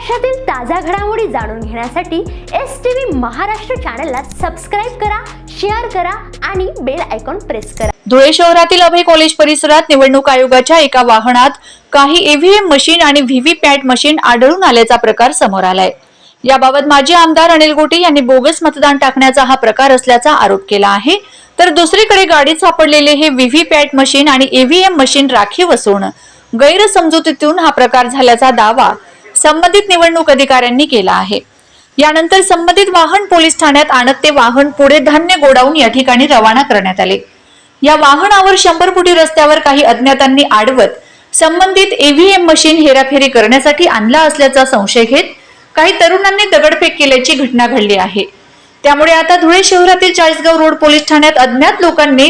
महाराष्ट्रातील ताज्या घडामोडी जाणून घेण्यासाठी एस टी व्ही महाराष्ट्र चॅनलला सबस्क्राईब करा शेअर करा आणि बेल आयकॉन प्रेस करा. धुळे शहरातील अभय कॉलेज परिसरात निवडणूक आयोगाच्या एका वाहनात काही ईव्हीएम मशीन आणि व्हीव्हीपॅट मशीन आढळून आल्याचा प्रकार समोर आलाय. याबाबत माजी आमदार अनिल गोटे यांनी बोगस मतदान टाकण्याचा हा प्रकार असल्याचा आरोप केला आहे. तर दुसरीकडे गाडीत सापडलेले हे व्हीव्हीपॅट मशीन आणि ईव्हीएम मशीन राखीव असून गैरसमजुतीतून हा प्रकार झाल्याचा दावा संबंधित निवडणूक अधिकाऱ्यांनी केला आहे. यानंतर संबंधित वाहन पोलीस ठाण्यात आणत ते वाहन पुढे धान्य गोडाऊन या ठिकाणी रवाना करण्यात आले. या वाहनावर शंभर फुटी रस्त्यावर काही अज्ञातांनी आडवत संबंधित एव्हीएम मशीन हेराफेरी करण्यासाठी आणला असल्याचा संशय घेत काही तरुणांनी दगडफेक केल्याची घटना घडली आहे. त्यामुळे आता धुळे शहरातील चाळीसगाव रोड पोलीस ठाण्यात अज्ञात लोकांनी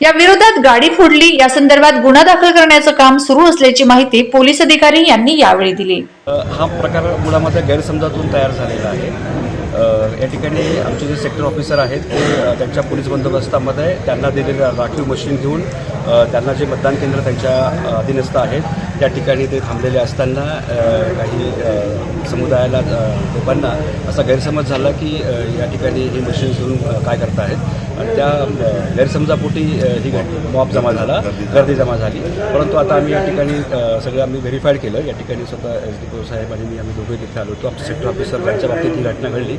या विरोधात गाडी फोडली. या संदर्भात गुन्हा दाखल करण्याचं काम सुरू असल्याची माहिती पोलीस अधिकारी यांनी यावेळी दिली. हा प्रकार मुळामध्ये गैरसमजातून तयार झालेला आहे. या ठिकाणी आमचे जे सेक्टर ऑफिसर आहेत ते त्यांच्या पोलीस बंदोबस्तामध्ये त्यांना दिलेलं राखीव मशीन घेऊन त्यांना जे मतदान केंद्र त्यांच्या अधीनस्थ आहेत त्या ठिकाणी ते थांबलेले असताना काही समुदायाला लोकांना असा गैरसमज झाला की या ठिकाणी ही मशीन घेऊन काय करतायत आणि त्या गैरसमजापोटी ही मॉब जमा झाला गर्दी जमा झाली. परंतु आता आम्ही या ठिकाणी सगळं आम्ही व्हेरीफाईड केलं. या ठिकाणी स्वतः तो साहेब आणि मी आम्ही दोघे तिथे आलो होतो. आमचे सेक्टर ऑफिसर त्यांच्या बाबतीत ही घटना घडली.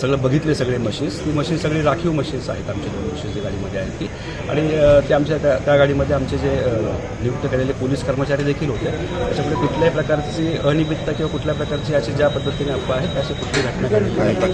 सगळं बघितले सगळे मशीन्स ती मशीन सगळी राखीव मशीन्स आहेत आमच्या दोन मशीन्स गाडीमध्ये आहेत ती. आणि ते आमच्या त्या त्या गाडीमध्ये आमचे जे नियुक्त केलेले पोलीस कर्मचारी देखील होते. त्याच्यामुळे कुठल्याही प्रकारची अनियमितता किंवा कुठल्या प्रकारची अशी ज्या पद्धतीने अफवा आहेत अशी कुठली घटना घडली